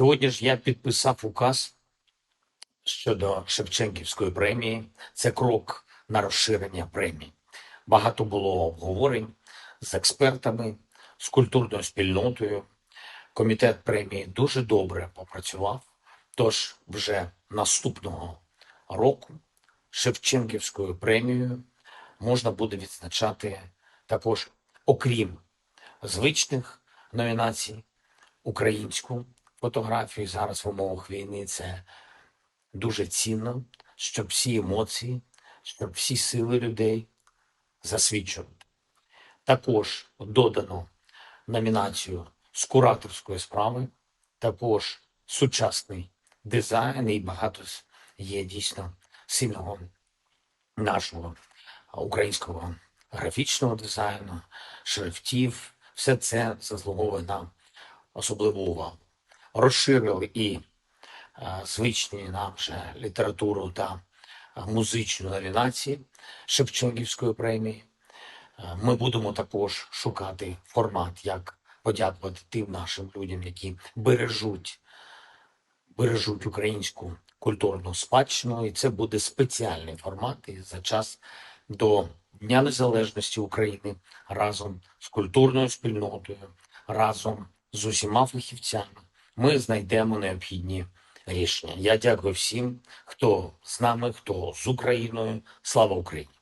Сьогодні ж я підписав указ щодо Шевченківської премії. Це крок на розширення премії. Багато було обговорень з експертами, з культурною спільнотою. Комітет премії дуже добре попрацював. Тож вже наступного року Шевченківською премією можна буде відзначати також, окрім звичних номінацій, українську фотографію зараз в умовах війни. Це дуже цінно, щоб всі емоції, щоб всі сили людей засвідчувати. Також додано номінацію з кураторської справи, також сучасний дизайн і багато є дійсно сильного нашого українського графічного дизайну, шрифтів. Все це заслуговує на особливу увагу. Розширили і е, звичні нам вже літературу та е, музичну номінації Шевченківської премії. Е, Ми будемо також шукати формат, як подякувати тим нашим людям, які бережуть, бережуть українську культурну спадщину. І це буде спеціальний формат. І за час до Дня Незалежності України разом з культурною спільнотою, разом з усіма фахівцями ми знайдемо необхідні рішення. Я дякую всім, хто з нами, хто з Україною. Слава Україні!